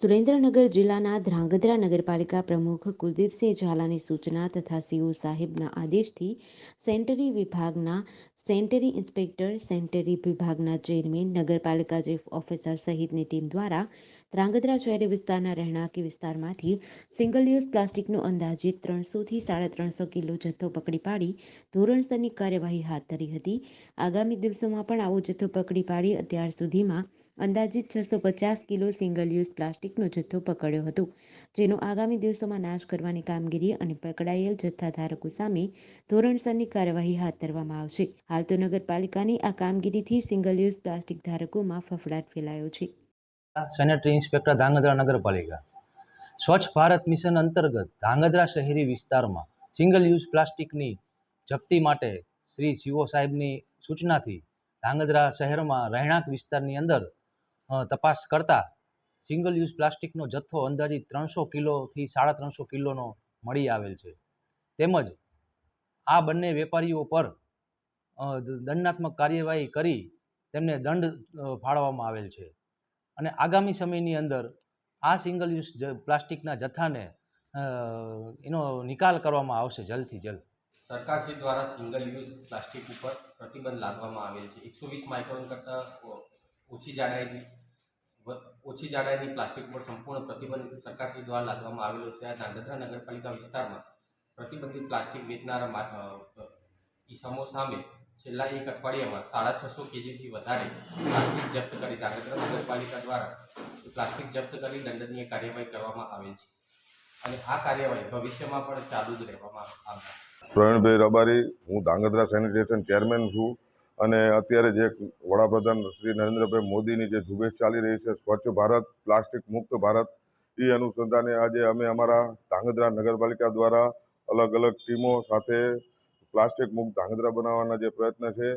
સુરેન્દ્રનગર જિલ્લાના ધ્રાંગધ્રા નગરપાલિકા પ્રમુખ કુલદીપસિંહ ઝાલાની સૂચના તથા સીઓ સાહેબના આદેશથી સેન્ટરી વિભાગના સેનેટરી ઇન્સ્પેક્ટર, સેન્ટરી વિભાગના ચેરમેન, નગરપાલિકા ચીફ ઓફિસર સહિતની ટીમ દ્વારા ધ્રાંગધ્રા શહેરી વિસ્તારના રહેણાંકી વિસ્તારમાંથી સિંગલ યુઝ પ્લાસ્ટિકનો અંદાજિત ત્રણસોથી સાડા ત્રણસો કિલો જથ્થો પકડી પાડી ધોરણસરની કાર્યવાહી હાથ ધરી હતી. આગામી દિવસોમાં પણ આવો જથ્થો પકડી પાડી અત્યાર સુધીમાં અંદાજિત છસો પચાસ કિલો સિંગલ યુઝ પ્લાસ્ટિકનો જથ્થો પકડ્યો હતો, જેનો આગામી દિવસોમાં નાશ કરવાની કામગીરી અને પકડાયેલ જથ્થા ધારકો સામે ધોરણસરની કાર્યવાહી હાથ ધરવામાં આવશે. હાલ તો નગરપાલિકાની આ કામગીરીથી સિંગલ યુઝ પ્લાસ્ટિક ધારકોમાં ફફડાટ ફેલાયો છે. સેનેટરી ઇન્સ્પેક્ટર ધાંગધ્રા નગરપાલિકા. સ્વચ્છ ભારત મિશન અંતર્ગત ધાંગધ્રા શહેરી વિસ્તારમાં સિંગલ યુઝ પ્લાસ્ટિકની જપ્તી માટે શ્રી શિવો સાહેબની સૂચનાથી ધાંગધ્રા શહેરમાં રહેણાંક વિસ્તારની અંદર તપાસ કરતા સિંગલ યુઝ પ્લાસ્ટિકનો જથ્થો અંદાજિત ત્રણસો કિલોથી સાડા ત્રણસો કિલોનો મળી આવેલ છે. તેમજ આ બંને વેપારીઓ પર અ, દ- દંડાત્મક કાર્યવાહી કરી તેમને દંડ ફાળવવામાં આવેલ છે. અને આગામી સમયની અંદર આ સિંગલ યુઝ પ્લાસ્ટિકના જથ્થાને એનો નિકાલ કરવામાં આવશે જલ્દથી જલ્દ. સરકારશ્રી દ્વારા સિંગલ યુઝ પ્લાસ્ટિક ઉપર પ્રતિબંધ લાદવામાં આવેલ છે. એકસો વીસ માઇક્રોન કરતાં ઓછી જાડાઈની ઓછી જાડાઈની પ્લાસ્ટિક ઉપર સંપૂર્ણ પ્રતિબંધ સરકારશ્રી દ્વારા લાદવામાં આવેલો છે. આ ધાંગધ્રા નગરપાલિકા વિસ્તારમાં પ્રતિબંધિત પ્લાસ્ટિક વેચનારા ઈસમો સામે છેલ્લા એક અઠવાડિયામાં સાડા છસો કેજીથી વધારે પ્લાસ્ટિક જપ્ત કરી ધાંગધ્રા નગરપાલિકા દ્વારા પ્લાસ્ટિક જપ્ત કરી દંડનીય કાર્યવાહી કરવામાં આવેલ છે. અને આ કાર્યવાહી ભવિષ્યમાં પણ ચાલુ જ રહેવામાં આવશે પ્રવીણભાઈ રબારી, હું ધાંગધ્રા સેનિટેશન ચેરમેન છું અને અત્યારે જે વડાપ્રધાન શ્રી નરેન્દ્રભાઈ મોદીની જે ઝુંબેશ ચાલી રહી છે, સ્વચ્છ ભારત, પ્લાસ્ટિક મુક્ત ભારત, એ અનુસંધાને આજે અમે અમારા ધાંગધ્રા નગરપાલિકા દ્વારા અલગ અલગ ટીમો સાથે પ્લાસ્ટિક મુક્ત ધાંગધ્રા બનાવવાના જે પ્રયત્ન છે,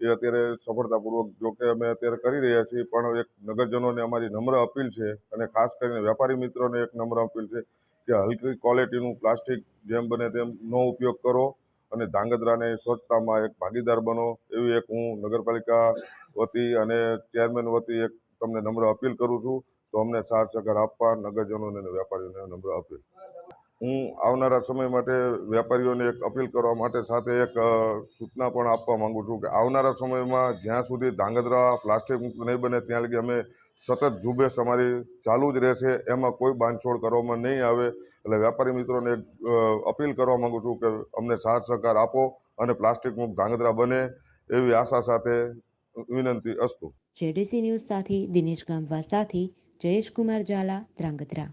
એ અત્યારે સફળતાપૂર્વક જોકે અમે અત્યારે કરી રહ્યા છીએ, પણ એક નગરજનોને અમારી નમ્ર અપીલ છે અને ખાસ કરીને વેપારી મિત્રોને એક નમ્ર અપીલ છે કે હલકી ક્વોલિટીનું પ્લાસ્ટિક જેમ બને તેમ નો ઉપયોગ કરો અને ધાંગધ્રાને સ્વચ્છતામાં એક ભાગીદાર બનો, એવી એક હું નગરપાલિકા વતી અને ચેરમેન વતી એક તમને નમ્ર અપીલ કરું છું. તો અમને સાથ સહકાર આપવા નગરજનોને અને વેપારીઓને નમ્ર અપીલ. હું આવનારા સમય માટે વેપારીઓને એક અપીલ કરવા માટે સાથે એક સૂચના પણ આપવા માગું છું કે આવનારા સમયમાં જ્યાં સુધી ધાંગધ્રા પ્લાસ્ટિક મુક્ત નહીં બને ત્યાં લગી અમે સતત ઝુંબેશ અમારી ચાલુ જ રહેશે, એમાં કોઈ બાંધછોડ કરવામાં નહીં આવે. એટલે વેપારી મિત્રોને અપીલ કરવા માગું છું કે અમને સાથ સહકાર આપો અને પ્લાસ્ટિક મુક્ત ધાંગધ્રા બને એવી આશા સાથે વિનંતી અસ્તુ. જેડીસી ન્યૂઝ સાથે દિનેશ ગામવા સાથે જયેશ કુમાર ઝાલા, ધ્રાંગધ્રા.